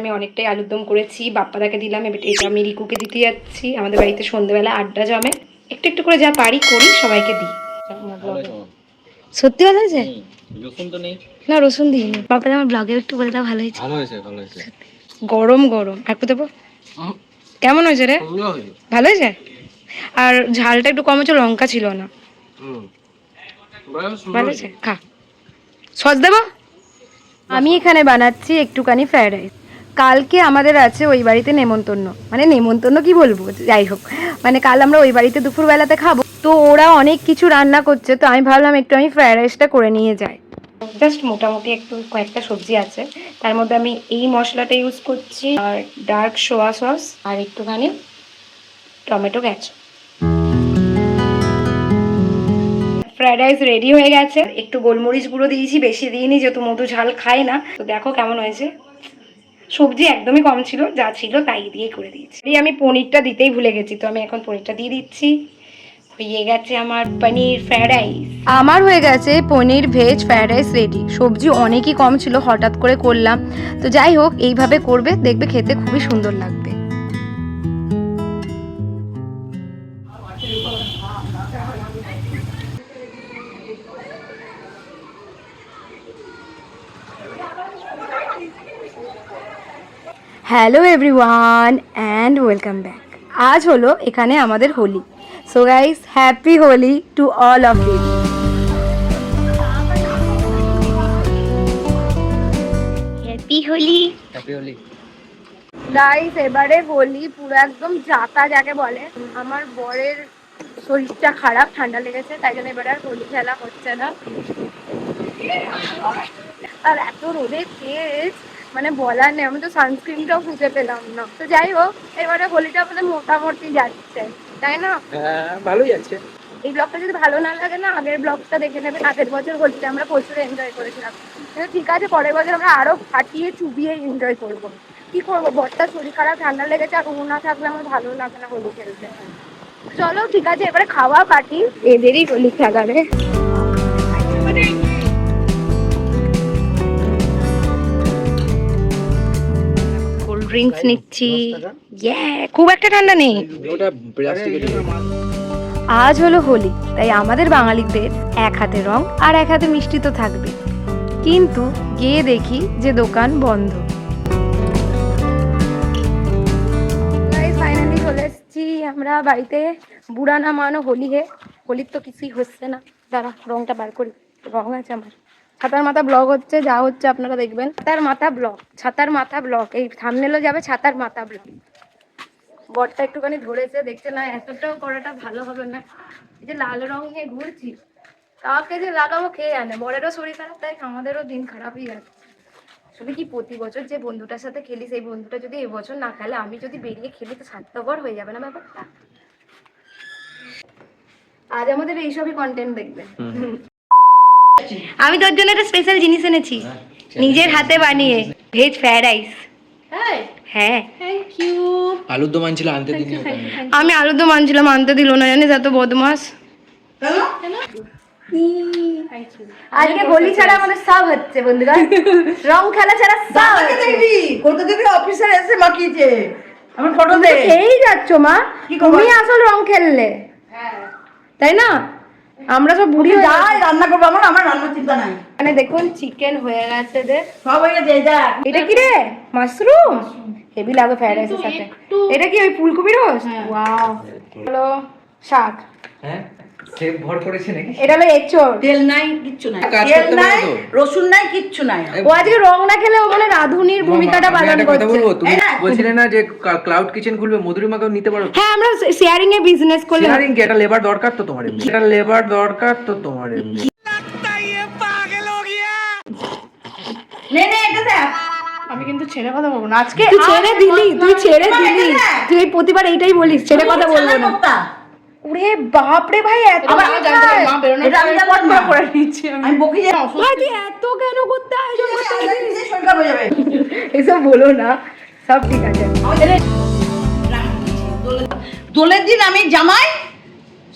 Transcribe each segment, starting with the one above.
আমি অনেকটাই আলুর দম করেছি, বাপ্পাদাকে দিলাম এটা আমি রিকুকে দিতে যাচ্ছি। আমাদের বাড়িতে সন্ধ্যেবেলা আড্ডা জমে। একটু একটু করে যা পারি করি, সবাইকে দিই। সত্যি ভালো হয়েছে রসুন তো নেই। না রসুন দিইনি। বাপ্পাদা আমার ব্লগে একটু বলে দাও ভালো হয়েছে? ভালো হয়েছে ভালো হয়েছে। গরম গরম। একটু দেবো কেমন হয়েছে রে? ভালো হয়েছে। আর ঝালটা একটু কম হচ্ছে লঙ্কা ছিল না। ভালো হয়েছে? খা। সস দেবো? আমি এখানে বানাচ্ছি একটুখানি ফ্রায়েড রাইস। কালকে আমাদের আছে ওই বাড়িতে নেমন্তন্ন। মানে নেমন্তন্ন কি বলব? যাই হোক। মানে কাল আমরা ওই বাড়িতে দুপুরবেলাতে খাব। তো ওরা অনেক কিছু রান্না করছে, তো আমি ভাবলাম একটু আমি ফ্রায়েড রাইসটা করে নিয়ে যাই। জাস্ট মোটামুটি একটু কয়েকটা সবজি আছে। তার মধ্যে আমি এই মশলাটা ইউজ করছি, আর ডার্ক সোয়া সস আর একটুখানি টমেটো গেছে ফ্রাইড রাইস রেডি হয়ে গেছে। একটু গোলমরিচ গুঁড়ো দিয়েছি, বেশি দিইনি, যেহেতু মধু ঝাল খায় না। তো দেখো কেমন হয়েছে। সবজি একদমই কম ছিল, যা ছিল তাই দিয়েই করে দিয়েছি। আমি পনিরটা দিতেই ভুলে গেছি, তো আমি এখন পনিরটা দিয়ে দিচ্ছি। হয়ে গেছে আমার পনির ফ্রায়েড রাইস আমার হয়ে গেছে paneer veg fried rice ready সবজি অনেকই কম ছিল, হঠাৎ করে করলাম। তো যাই হোক, এইভাবে করবে, দেখবে খেতে খুবই সুন্দর লাগবে। Hello everyone and welcome back আজ হলো এখানে আমাদের Holi. So guys happy Holi to all of you happy Holi. Happy Holi. Guys এবারে হোলি পুরো একদম জাতা যাকে বলে। আমার বরের শরীরটা খারাপ ঠান্ডা লেগেছে তাই জন্য এবারে আর হোলি খেলা হচ্ছে না। আর এত রোদের তেজ মানে বলার নেই আমি তো সানস্ক্রিনটাও খুঁজে পেলাম না। তো যাই হোক এবারে হোলিটা আমাদের মোটামুটি যাচ্ছে তাই না? হ্যাঁ ভালোই আছে এই ব্লগটা যদি ভালো না লাগে না আগের ব্লগটা দেখে নেবেন আগের বছর হোলিটা আমরা প্রচুর এনজয় করেছিলাম। কিন্তু ঠিক আছে পরের বছর আমরা আরও ফাটিয়ে চুবিয়ে এনজয় করব। কি করব? বরটা শরীর খারাপ ঠান্ডা লেগেছে আর না থাকলে আমার ভালো লাগে না হোলি খেলতে। চলো ঠিক আছে এবারে খাওয়া পার্টি এদেরই হোলি খেলারে কোল্ড ড্রিঙ্কস নিচ্ছি। খুব একটা ঠান্ডা নেই। আজ হলো হোলি তাই আমাদের বাঙালিদের এক হাতে রং আর এক হাতে মিষ্টি তো থাকবে। কিন্তু গিয়ে দেখি যে দোকান বন্ধ। ফাইনালি চলে এসেছি। আমরা বাড়িতে বুড়া না মানো হোলি হে। হোলির তো কিছুই হচ্ছে না। দাঁড়া রংটা বার করি। রং আছে আমার। ছাতার মাথা ব্লগ হচ্ছে, যা হচ্ছে আপনারা দেখবেন। ছাতার মাথা ব্লগ ছাতার মাথা ব্লগ এই থামনেলও যাবে ছাতার মাথা ব্লগ বরটা একটুখানি ধরেছে, দেখছে না, এতটাও করাটা ভালো হবে না। এই যে লাল রং নিয়ে ঘুরছি, কাউকে যে লাগাবো খেয়ে আনে বরেরও শরীর খারাপ, তাই আমাদেরও দিন খারাপই যাচ্ছে আসলে কি প্রতি বছর যে বন্ধুটার সাথে খেলি, সেই বন্ধুটা যদি এবছর না খেলে, আমি যদি বেরিয়ে খেলি, তো স্বার্থপর হয়ে যাবে না ব্যাপারটা? আজ আমাদের এইসবই কন্টেন্ট দেখবে আমি তোর জন্য একটা স্পেশাল জিনিস এনেছি। নিজের হাতে বানিয়ে। ভেজ ফ্রাইড রাইস হ্যাঁ। আলুর দম আনছিল আনতে দিনি আমি দিল না জানিস এত বদমাস। আজকে হোলি ছাড়া আমাদের সব হচ্ছে বন্ধুরা। রং খেলা ছাড়া সব দেখবি? কলকাতা থেকে অফিসার এসে মাখিয়েছে। আমার ফটো দে। খেয়েই যাচ্ছ মা। তুমি আসল রং খেললে। তাই না? আমরা সব বুড়ি রান্না করব। আমার মানে দেখুন চিকেন হয়ে গেছে দে সব হয়ে গেছে দেখ। এটা কি রে? মাশরুম? হেভি লাগে ফ্রাইড রাইসের সাথে। এটা কি ওই ফুলকপি রোস্ট ওয়াও হলো শাক। হ্যাঁ? সেভ ভর করেছে নাকি? এটা হলো এঁচড়। তেল নাই কিচ্ছু নাই। তেল নাই? রসুন নাই কিচ্ছু নাই। ও আজকে রং না খেলে ও মানে রাধুনির ভূমিকাটা পালন কথা করছে। বলব তুমি বলছিলে না যে ক্লাউড কিচেন খুলবে মধুরিমাকেও নিতে পারো হ্যাঁ আমরা শেয়ারিং এ বিজনেস করলে শেয়ারিং কি একটা লেবার দরকার তো তোমার এমনি। একটা লেবার দরকার তো তোমার নে নে এটা দেখ। আমি কিন্তু ছেড়ে কথা বলব না। আজকে তুই ছেড়ে দিলি তুই ছেড়ে দিলি। তুই প্রতিবার এইটাই বলিস ছেড়ে কথা বলব না। ওরে বাপ রে ভাই এত এটা আমি করে নিচ্ছি বকি যাই ভাই তুই এত কেন করতে আয়োজন করতে হয়ে যাবে। এসব বলো না। সব ঠিক আছে। দোলের দিন আমি জামাই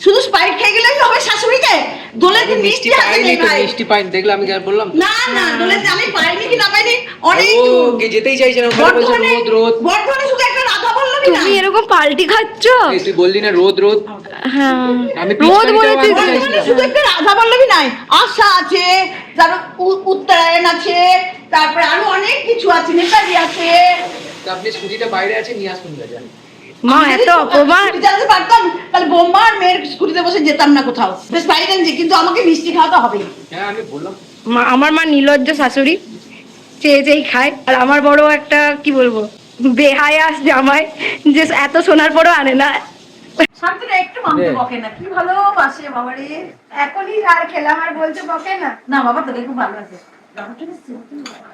শুধু স্পাইট খেয়ে গেলে হবে শাশুড়িকে? দোলের দিন মিষ্টি হাতে পাইনি নেই তো ভাই। মিষ্টি পাইনি দেখলে আমি যা বললাম? না না দিন আমি পাইনি কি না পাইনি? অনেক ও কে যেতেই চাইছে না বর্ধমানে রোদ রোদ। বর্ধমানে শুধু একটা রাধা বল্লভী না? তুমি এরকম পাল্টি খাচ্ছ? এই তুই বললি না রোদ রোদ? হ্যাঁ। আমি রোদ আনতে শুধু একটা রাধা বল্লভী নাই আশা আছে তারপর উত্তরায়ণ আছে তারপরে আরও অনেক কিছু আছে নেতাজি আছে। তো আপনি স্কুটিটা বাইরে আছে নিয়ে আসুন না যান মা এত অপমান পারতাম তাহলে বোম্মা আর বসে যেতাম না কোথাও। বেশ বাইরে যে কিন্তু আমাকে মিষ্টি খাওয়াতে হবে হ্যাঁ আমি বললাম। মা আমার মা নির্লজ্জ শাশুড়ি চেয়ে চেয়েই খায়। আর আমার বড় একটা কি বলব বেহায়াস জামাই যে এত সোনার পরও আনে না। শান্তিটা একটু মামকে বকে না কি ভালোবাসে বাবা রে এখনই আর খেলাম আর বলছে বকে না। না বাবা তোকে খুব ভালো আছে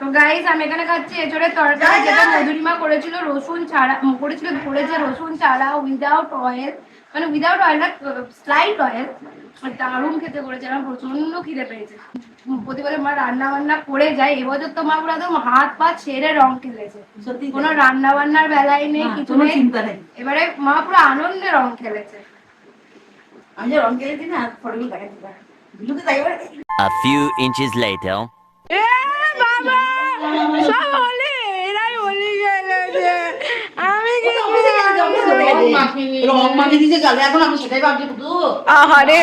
তো গাইস আমি এখানে খাচ্ছি এঁচড়ের তরকারি যেটা মধুরিমা করেছিল রসুন ছাড়া করেছিল করেছে রসুন ছাড়া উইদাউট অয়েল মানে উইদাউট অয়েল না স্লাইট অয়েল দারুণ খেতে করেছে আমার প্রচণ্ড খিদে পেয়েছে। প্রতিবারে মা রান্না বান্না করে যায় এবছর তো মা পুরো একদম হাত পা ছেড়ে রং খেলেছে। সত্যি কোনো রান্না বান্নার বেলায় নেই কিছু নেই। এবারে মা পুরো আনন্দে রং খেলেছে। আমি যে রং খেলেছি না ফটোগুলো দেখাচ্ছি। তাই A few inches later. এ বাবা সব হলে এরাই হলি গেলেছে আমি রং আহারে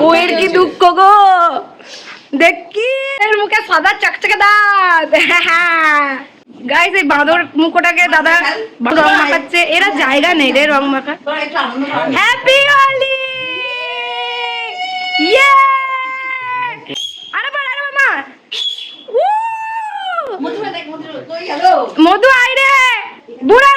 বউয়ের কি দুঃখ গো? দেখি এর মুখে সাদা চকচকে দাঁত। গাইস এই বাঁদর মুখোটাকে দাদা রং মাখাচ্ছে। এরা জায়গা নেই রে রং মাখা। হ্যাপি হোলি ইয়ে আরে বাবা আরে গেল? মধু আই রে! বুড়া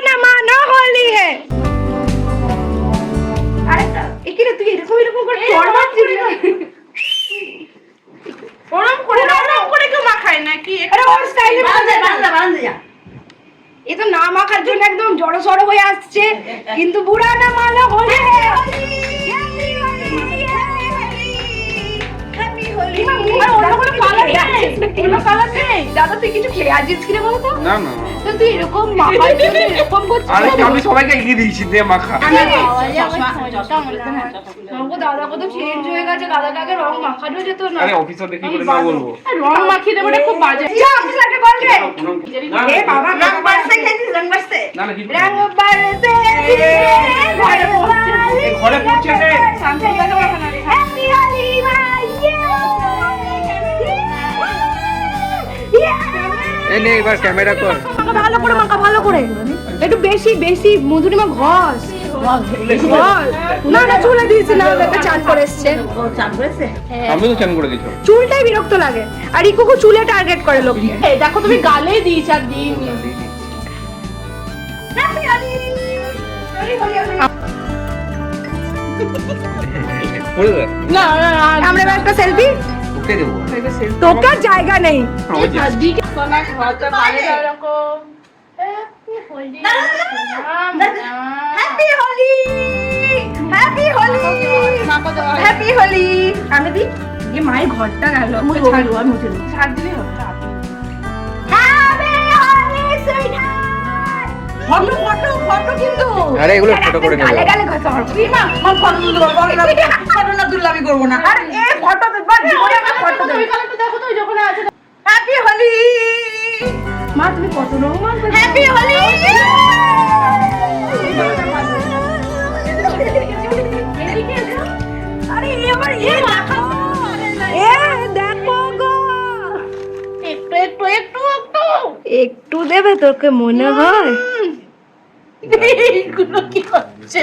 জন্য এরকম করছিস আরে কেন? আমি সবাইকে এগিয়ে দিয়েছি দিয়ে মাখা দাদা কত চেঞ্জ হয়ে গেছে দাদাকে আগে রং মাখানো যেত না আরে অফিসার দেখি করে না বলব রং মাখিয়ে দেবো খুব বাজে যা অফিসারকে বল রে না, বাবা রং বারসে খেয়েছিস, রং বারসে? না না রং বরসে ঘরে হ্যাপি হোলি নে এবার ক্যামেরা কর। ভালো করে মাখা ভালো করে। একটু বেশি বেশি মধুরিমা ঘষ। না না চুলে দিয়েছি না চান করে এসছে। ও, চান করেছে? আমি তো চান করে দিয়েছি চুলটাই বিরক্ত লাগে। আর ইকুকু চুলে টার্গেট করে লোক দেখো তুমি গালে দিয়েছ আর দিন না আমরা একটা সেলফি ওকে দেবো। তোকে আর জায়গা নেই। Happy Holi happy Holi happy Holi আমি দি মায়ের ঘরটা গেল। ছাড় দিলে হবে ফটো ফটো ফটো কিন্তু। আরে এগুলো ফটো করে নেব। গালে গালে ঘষা হবে এই আমার ফটো তুলতে পারব, আমি ফটো না তুললে আমি করব না। আর এ ফটো তুলবা জীবনে একটা ফটো ওই দেবে কালারটা দেখো তো যখন আছে। হ্যাপি হোলি মা তুমি কত রং হ্যাপি হোলি আরে এ এ দেখো এ দেখো গো। একটু একটু একটু একটু। একটু দেবে তোকে মনে হয়? এইগুলো কি হচ্ছে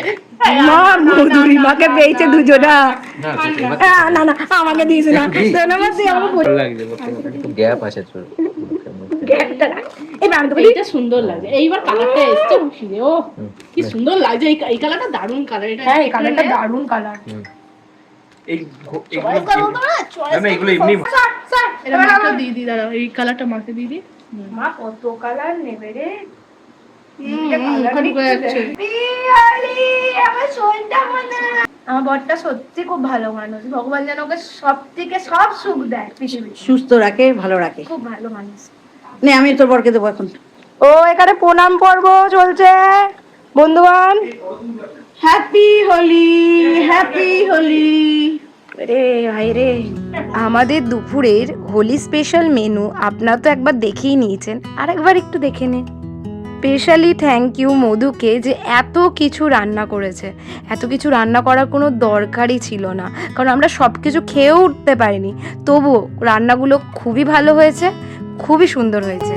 মা মধুরি মাকে পেয়েছে দুজনা। না তুই এবার হ্যাঁ, না না আমাকে দিস না। ধন্যবাদ দিয়ে আমাকে ভালো লাগছে বর্তমানে একটু গ্যাপ আছে চুল গ্যাপটা এবার আমি তোকে এইটা সুন্দর লাগে। এইবার কালারটা এসছে ফিরে ও কি সুন্দর লাগছে। এই কালারটা দারুণ কালার এটা হ্যাঁ এই কালারটা দারুণ কালার এই এগুলো না না এগুলো এটা মাকে দিয়ে দি দাঁড়াও এই কালারটা মাকে দিয়ে দি মা কত কালার নেবে রে? আমার মনে বরটা সত্যি খুব ভালো মানুষ। ভগবান যেন ওকে সব থেকে সব সুখ দেয় সুস্থ রাখে ভালো রাখে। খুব ভালো মানুষ। নে আমি তোর বরকে দেবো এখন। ও এখানে প্রণাম পর্ব চলছে। বন্ধুবান হ্যাপি হোলি হ্যাপি হোলি। রে ভাই রে। আমাদের দুপুরের হোলি স্পেশাল মেনু আপনারা তো একবার দেখেই নিয়েছেন। আর একবার একটু দেখে নিন। স্পেশালি থ্যাংক ইউ মধুকে যে এত কিছু রান্না করেছে। এত কিছু রান্না করার কোনো দরকারই ছিল না। কারণ আমরা সব কিছু খেয়েও উঠতে পারিনি। তবুও রান্নাগুলো খুবই ভালো হয়েছে, খুবই সুন্দর হয়েছে।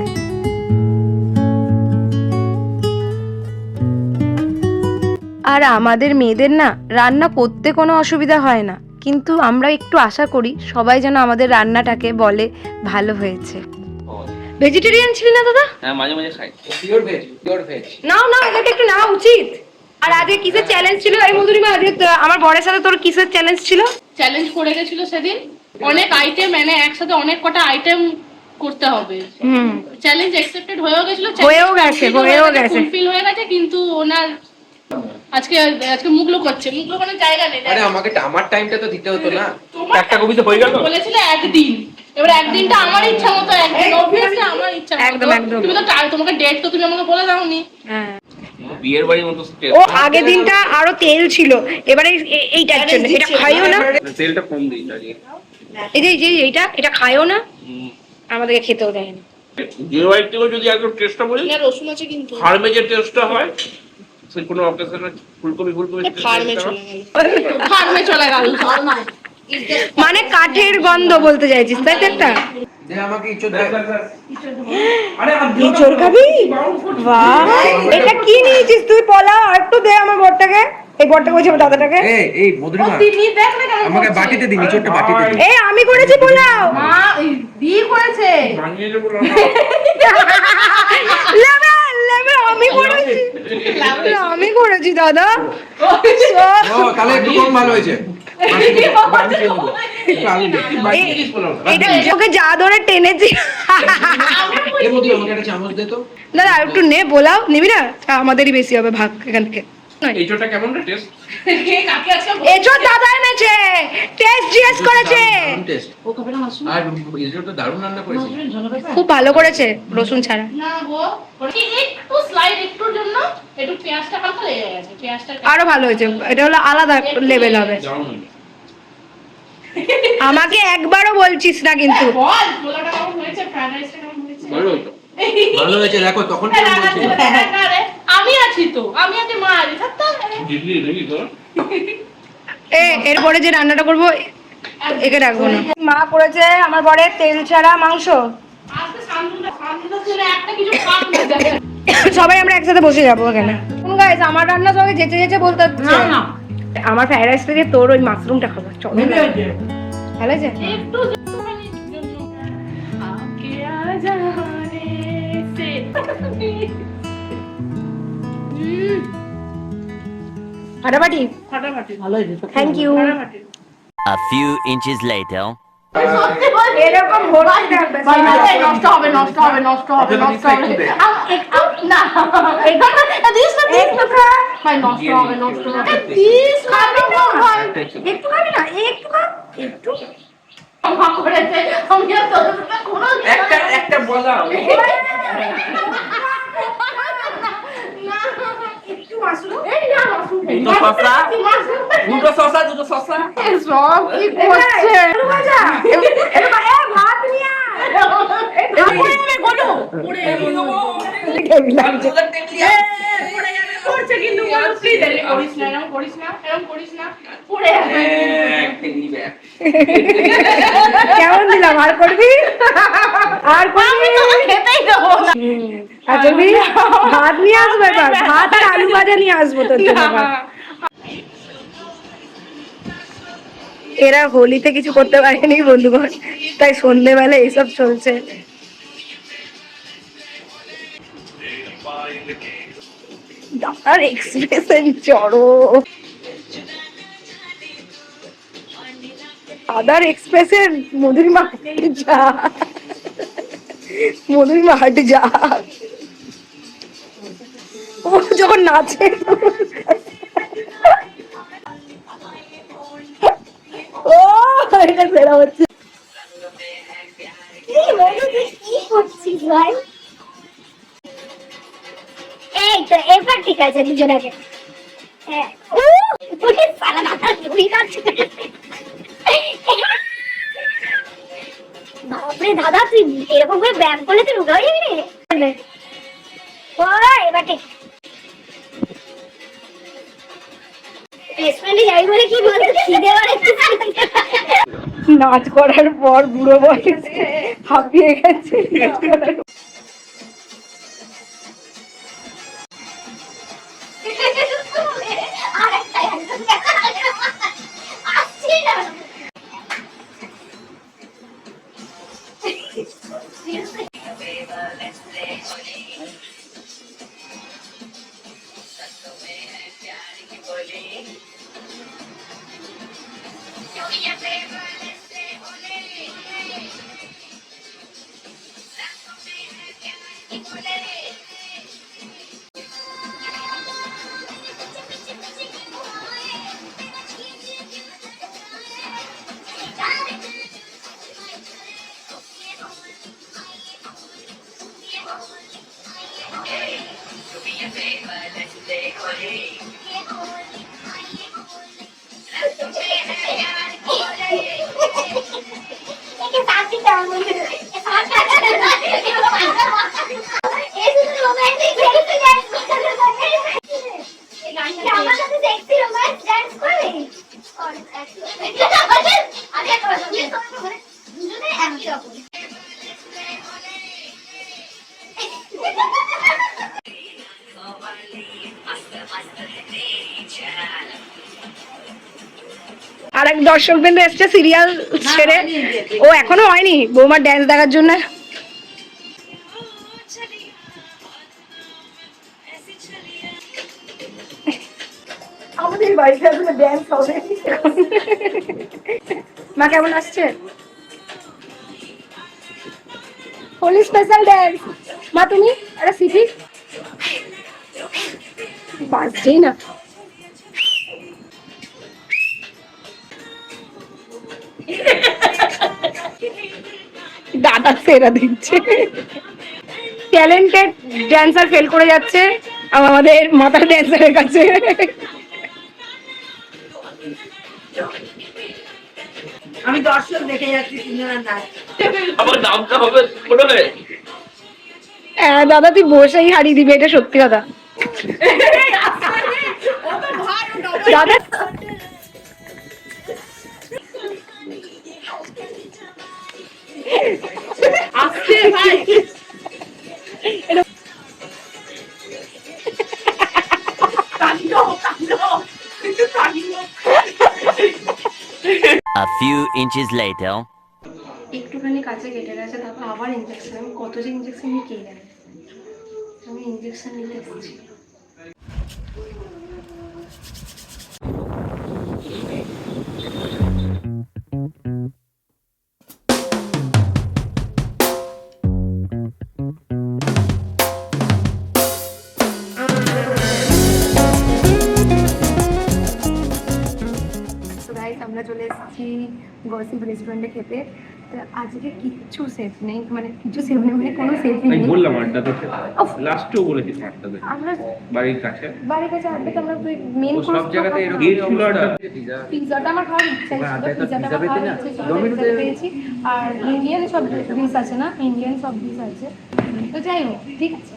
আর আমাদের মেয়েদের না রান্না করতে কোনো অসুবিধা হয় না। কিন্তু আমরা একটু আশা করি সবাই যেন আমাদের রান্নাটাকে বলে ভালো হয়েছে। ভেজিটেরিয়ান ছিলি না দাদা? হ্যাঁ মাঝে মাঝে খাই। পিওর ভেজ পিওর ভেজ নাও না এদেরকে একটু নেওয়া উচিত। আর আজকে কিসের চ্যালেঞ্জ ছিল? এই মধুরিমা আজকে আমার বরের সাথে তোর কিসের চ্যালেঞ্জ ছিল? চ্যালেঞ্জ করে গেছিল সেদিন। অনেক আইটেম মানে একসাথে অনেক কটা আইটেম করতে হবে। হুম। চ্যালেঞ্জ অ্যাকসেপ্টেড হয়েও গেছিল হয়েও গেছে, হয়েও গেছে। ফুলফিল হয়ে গেছে কিন্তু ওনার আজকে আজকে মুখ লুকোচ্ছে মুখ লুকানোর জায়গা নেই। আরে আমাকে আমার টাইমটা তো দিতে হতো না। একটা কবিতা হয়ে গেল? বলেছিলে একদিন। এবার একদিনটা আমার ইচ্ছা মতো একদিন অবভিয়াসলি আমার ইচ্ছা একদম, একদম। তুমি তো তোমাকে ডেট তো তুমি আমাকে বলে দাওনি। হ্যাঁ। বিয়ের বাড়ির মতো ও আগের দিনটা আরও তেল ছিল। এবারে এই- এইটার জন্য এটা খাইও না। তেলটা কম দিই এই যে যে এইটা এটা খাইও না। আমাদেরকে খেতেও দেয় না বিয়ের বাড়ির থেকেও যদি একদম টেস্টটা বলি না রসুন আছে কিন্তু। ফার্মে যে টেস্টটা হয় কোনো অকেশনে ফুলকপি ফুলকপি ফার্মে চলে গেল। ফার্মে চলে গেল। মানে কাঠের গন্ধ বলতে চাইছিস তাই তো একটা? দে আমাকে ইচ্ছো দে। এঁচড় খাবি? বাহ। এটা কি নিয়েছিস তুই পোলাও? আর একটু দে আমার বরটাকে। এই বরটা বলছি আমার দাদাটাকে। এই এই মধুরিমা। আমাকে বাটিতে দিন ইচ্ছোটা বাটিতে দিন এই আমি করেছি পোলাও। মা করেছে বানিয়ে দেবো না। লেবেল লেবেল আমি করেছি আমি করেছি দাদা। তাহলে একটু কম ভালো হয়েছে। ওকে যা ধরে টেনেছি। দাদা একটু নে বলাও। নিবি না? আমাদেরই বেশি হবে ভাগ এখান থেকে। এই চোটা কেমন রে টেস্ট কাকে আজকে এঁচড় দাদা এনেছে টেস্ট জিজ্ঞেস করেছে। টেস্ট আর ইজোটা দারুণ রান্না করেছে। খুব ভালো করেছে রসুন ছাড়া। না গো একটু স্লাইড একটুর জন্য? একটু পেঁয়াজটা হালকা লেগে গেছে পেঁয়াজটা আরও ভালো হয়েছে এটা হলো আলাদা লেভেল হবে। আমাকে একবারও বলছিস না কিন্তু। বল পোলাটা কেমন হয়েছে ফ্রাইড রাইসটা কেমন হয়েছে? ভালো হয়েছে। দেখো তখন হ্যাঁ, কেমন আমি আছি তো আমি আছি মা আছি এ এরপরে যে রান্নাটা করব একে রাখব না। মা করেছে আমার বরে তেল ছাড়া মাংস। সবাই আমরা একসাথে বসে যাব এখানে। গাইস আমার রান্না সবাই যেচে যেচে বলতে আমার ফ্রাইড রাইস থেকে তোর ওই মাশরুমটা খাব চল। ভালো আছে? একটু সে ফাটাফাটি। ফাটাফাটি। ভালো হয়েছে। Thank you A few inches later. এরকম ভাই, নষ্ট হবে নষ্ট হবে নষ্ট হবে নষ্ট হবে। না। নষ্ট হবে নষ্ট হবে। একটু খাবি। না একটু। খা একটু একটা একটা বলা মাশরুম এই না মাশরুম দুটো শসা দুটো শসা দুটো শসা সব কি করছে আলু ভাত নিয়ে কেমন দিলাম আর করবি আর খেতেই দেবো না। করবি ভাত নিয়ে আসব এবার? ভাত আর আলু ভাজা নিয়ে আসব তোর জন্য এরা হোলিতে কিছু করতে পারেনি বন্ধুগণ তাই সন্ধেবেলা এইসব চলছে। দাদার এক্সপ্রেশন চড়ো দাদার এক্সপ্রেশন মধুর যা। মধুর মাঠ যা। ও যখন নাচে। এটা সেরা হচ্ছে। এই তো এবার ঠিক আছে দুজনাকে হ্যাঁ। উ, ওরে সালা মাথা ঘুরি কাটছে বাপরে দাদা, তুই এরকম করে ব্যায়াম করলে তুই রোগা হয়ে যাবি রে। ও নাচ করার পর বুড়ো বয়সে হাঁপিয়ে গেছে। আমার সাথে সেক্সি রোম্যান্স ডান্স করবে আগে করো আর এক দর্শক বিন্দু এসছে সিরিয়াল ছেড়ে। ও এখনও হয়নি? বৌমার ড্যান্স দেখার জন্য? আমাদের বাড়িতে আসলে ড্যান্স হবে মা কেমন আসছে? হোলি স্পেশাল ড্যান্স মা তুমি? একটা সিটি বাজছেই না। দাদা সেরা দিচ্ছে। ট্যালেন্টেড ড্যান্সার ফেল করে যাচ্ছে আমাদের মাথার ড্যান্সারের কাছে। আমি দর্শক দেখে যাচ্ছি তিনজনের নাচ আমার নামটা হবে হ্যাঁ, দাদা তুই বসেই হারিয়ে দিবি এটা সত্যি কথা দাদা ভাই A few inches later. একটুখানি কাছে কেটে গেছে, তারপর আবার ইঞ্জেকশন আমি কত যে ইঞ্জেকশন নিই কে জানে? আমি ইঞ্জেকশন নিতে এসেছি। রেস্টুরেন্টে খেতে তো আজকে কিচ্ছু সেফ নেই মানে কিছু সেফ নেই মানে কোনো আমি নেই। বললাম আড্ডাতে উফ। লাস্টেও বলেছি আড্ডাতে আমরা বাড়ির কাছে। বাড়ির কাছে আড্ডা তো আমরা মেন ও সব জায়গাতে এরকম গিয়েছিল আড্ডা। পিৎজাটা আমার খাওয়ার ইচ্ছা ছিল তো আমার পেতে না? ছিল Domino's পেয়েছি। আর ইন্ডিয়ান সব ডিশ আছে না? ইন্ডিয়ান সব ডিশ আছে। তো যাই হোক ঠিক আছে।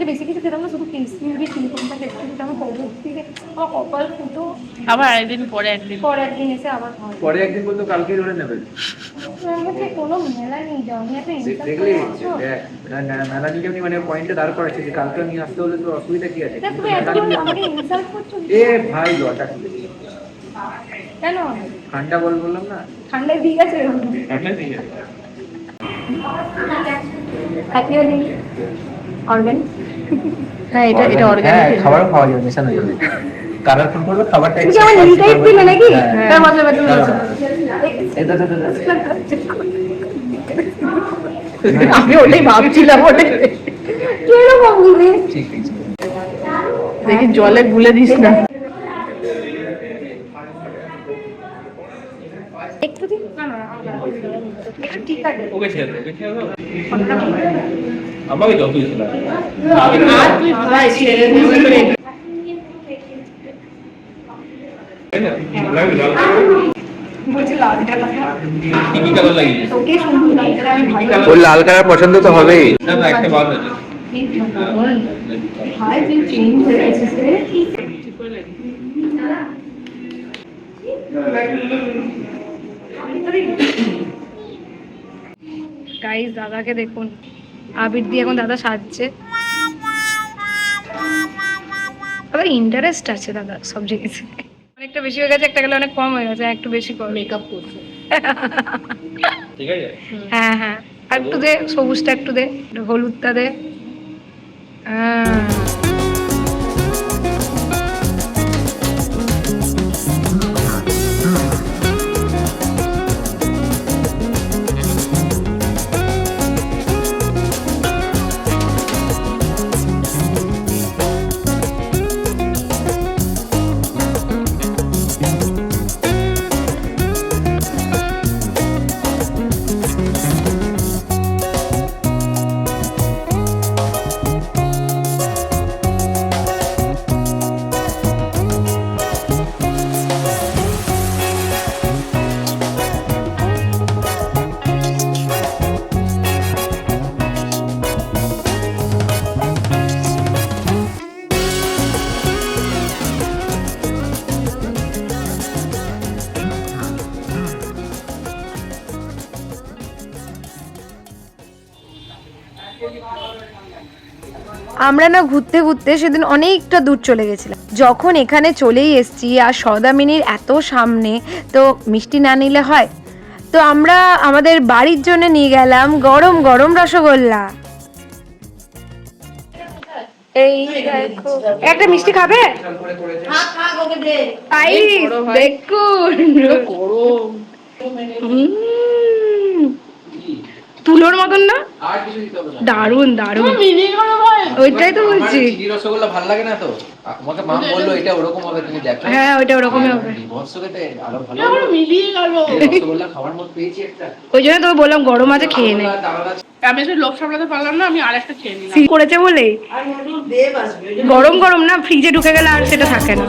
বেশি কিছু খেতাম না শুধু ক্রিসপি মুরগি চিলিকনটা খেতে খেতে আমার পরবর্তীতে আমার কপাল ফুটো আবার একদিন পরে একদিন। পর একদিন এসে আবার পরে একদিন বলতো কালকে ধরে নেবে। কোনো মেলা নেই যাও আমি একটা আসছো মানে পয়েন্টে দাঁড় করাচ্ছে যে কালকে নিয়ে আসতে হলে তো অসুবিধা কি আছে? তুমি এত আমাকে ইনসাল্ট করছ এ ভাই লটা কেন? ঠান্ডা বল বললাম না? ঠান্ডায় দিয়ে গেছে দিয়ে হ্যাপি অর্গানিক হ্যাঁ এটা এটা হ্যাঁ অর্গানিক খাবারও খাওয়া যাবে মেশানো যাবে কালার করবে খাবারটা কি আমার নিটাই দিলে নাকি? হ্যাঁ। হ্যাঁ দাদা আমি ওটাই ভাবছিলাম ওটাই। কীরকম দিদি ঠিক আছে দেখি জলে গুলে দিস না। একটু দিন। ঠিক আছে। ওকে ছেড়ে ওকে ছেড়ে। আমাকে যতই ওর লাল কালার পছন্দ তো হবেই। গাইস দাদাকে দেখুন। আবির দিয়ে এখন দাদা সাজছে। আবার ইন্টারেস্ট আছে দাদা সব জিনিসে। অনেকটা বেশি হয়ে গেছে একটা গেলে অনেক কম হয়ে গেছে একটু বেশি কম মেকআপ করছে। ঠিক আছে? হ্যাঁ হ্যাঁ। আর একটু দে সবুজটা একটু দে একটু হলুদটা দে। হ্যাঁ আমরা না ঘুরতে ঘুরতে সেদিন অনেকটা দূর চলে গেছিলাম। যখন এখানে চলেই এসছি আর সদামিনীর এত সামনে তো মিষ্টি না নিলে হয়? তো আমরা আমাদের বাড়ির জন্য নিয়ে গেলাম গরম গরম রসগোল্লা। এই একটা মিষ্টি খাবে? আইস দেখুন। তুলোর মতন না? আর কিছু দিতে হবে না। দারুণ দারুণ মিনি ওইটাই তো বলছি। রসগোল্লা ভালো লাগে না তো? আমাকে মা বলল এটা ওরকম হবে তুমি দেখো। হ্যাঁ ওইটা ওরকমই হবে। আরও ভালো এবার মিলিয়ে গেল। এই রসগোল্লা খাওয়ার মতো পেয়েছি একটা। ওই জন্য তোকে বললাম গরম আছে খেয়ে নে। আমি সামলাতে পারলাম না আমি আরেকটা খেয়ে নিলাম। করেছে বলে? আর দেব আসবে গরম গরম না ফ্রিজে ঢুকে গেলে আর সেটা থাকে না।